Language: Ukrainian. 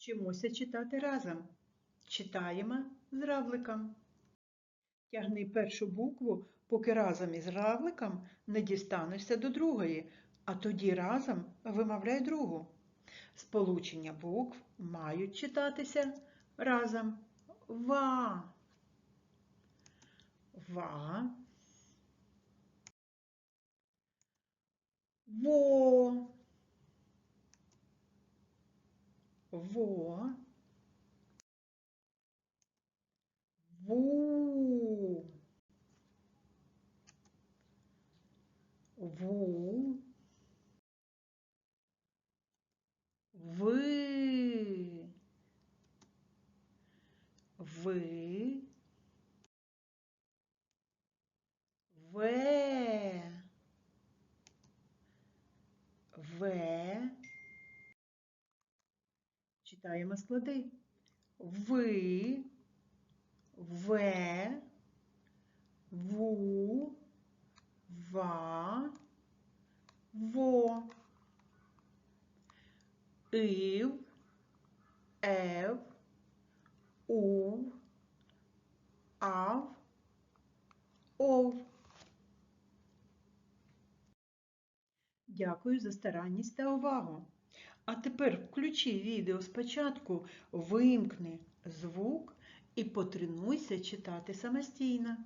Вчимося читати разом. Читаємо з равликом. Тягни першу букву, поки разом із равликом не дістанешся до другої, а тоді разом вимовляй другу. Сполучення букв мають читатися разом. Ва. Ва. Во. Во. Ву. Ву. Ви. Ви. Ве. Ве. Читаємо склади. Ви. Ве. Ву. Ва. Во. Ив. Ев. Ув. Ав. Ов. Дякую за старанність та увагу. А тепер включи відео спочатку, вимкни звук і потренуйся читати самостійно.